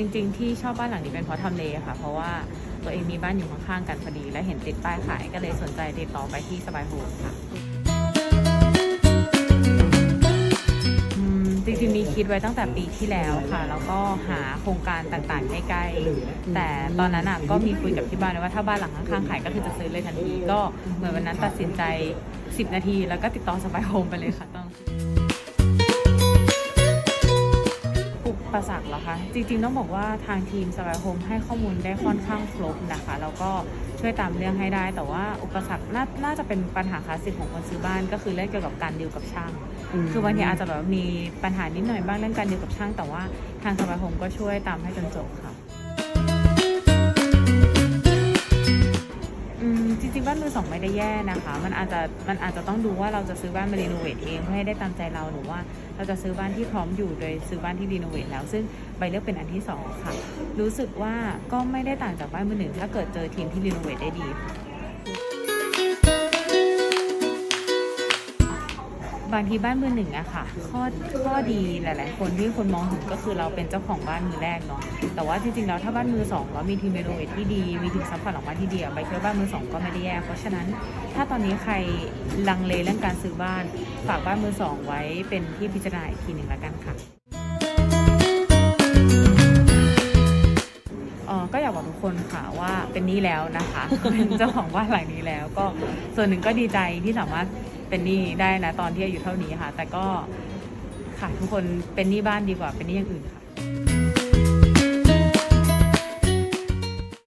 จริง ๆ ที่ชอบบ้านหลังนี้เป็นเพราะทำเลค่ะ เพราะว่าตัวเองมีบ้านอยู่ข้างๆกันพอดี และเห็นติดป้ายขายก็เลยสนใจติดต่อไปที่สบายโฮมค่ะจริงๆมีคิดไว้ตั้งแต่ปีที่แล้วค่ะ แล้วก็หาโครงการต่างๆใกล้ๆแต่ตอนนั้นอะก็มีคุยกับที่บ้านไว้ว่าถ้าบ้านหลังข้างๆขายก็คือจะซื้อเลยทันทีก็เหมือนวันนั้นตัดสินใจ 10 นาที แล้วก็ติดต่อสบายโฮมไปเลยค่ะต้อง ปสรรคเหรอคะจริงๆต้องบอกว่าทางทีมสบายโฮมให้ข้อมูลได้ค่อนข้างครบนะคะแล้วก็ช่วยตามเรื่องให้ได้ แต่ว่าอุปสรรคนาน่าจะเป็นปัญหาคลาสสิกของคนซื้อบ้าน ก็คือเรื่องเกี่ยวกับการดีลกับช่าง คือบางทีอาจจะแบบว่ามีปัญหานิดหน่อยบ้างเรื่องการดีลกับช่าง แต่ว่าทางสบายโฮมก็ช่วยตามให้จนจบค่ะ อืมจริงๆบ้านมือสองไม่ได้แย่นะคะ มันอาจจะมันอาจจะต้องดูว่าเราจะซื้อบ้านมารีโนเวทเองเพื่อให้ได้ตามใจเราหรือว่าเราจะซื้อบ้านที่พร้อมอยู่โดยซื้อบ้านที่รีโนเวทแล้ว ซึ่งใบเลือกเป็นอันที่สองค่ะ รู้สึกว่าก็ไม่ได้ต่างจากบ้านมือหนึ่งถ้าเกิดเจอทีมที่รีโนเวทได้ดี บางทีบ้านมือหนึ่งอะค่ะ ข้อข้อดีหลาย ๆ คนที่คนมองถึงก็คือเราเป็นเจ้าของบ้านมือแรกเนาะแต่ว่าจริง ๆ แล้วถ้าบ้านมือสองแล้วมีทีมรีโนเวทที่ดี มีทีมซัพพอร์ตออกมาที่ดีใบคิดว่าบ้านมือสองก็ไม่ได้แย่เพราะฉะนั้นถ้าตอนนี้ใครลังเลเรื่องการซื้อบ้าน ฝากบ้านมือสองไว้เป็นที่พิจารณาอีกทีหนึ่งแล้วกันค่ะอ่อก็อยากบอกทุกคนค่ะว่าเป็นนี้แล้วนะคะเป็นเจ้าของบ้านหลังนี้แล้ว ก็ส่วนหนึ่งก็ดีใจที่สามารถ เป็นหนี้ได้นะตอนที่อายุเท่านี้ค่ะ แต่ก็ค่ะทุกคนเป็นหนี้บ้านดีกว่าเป็นหนี้อย่างอื่นค่ะ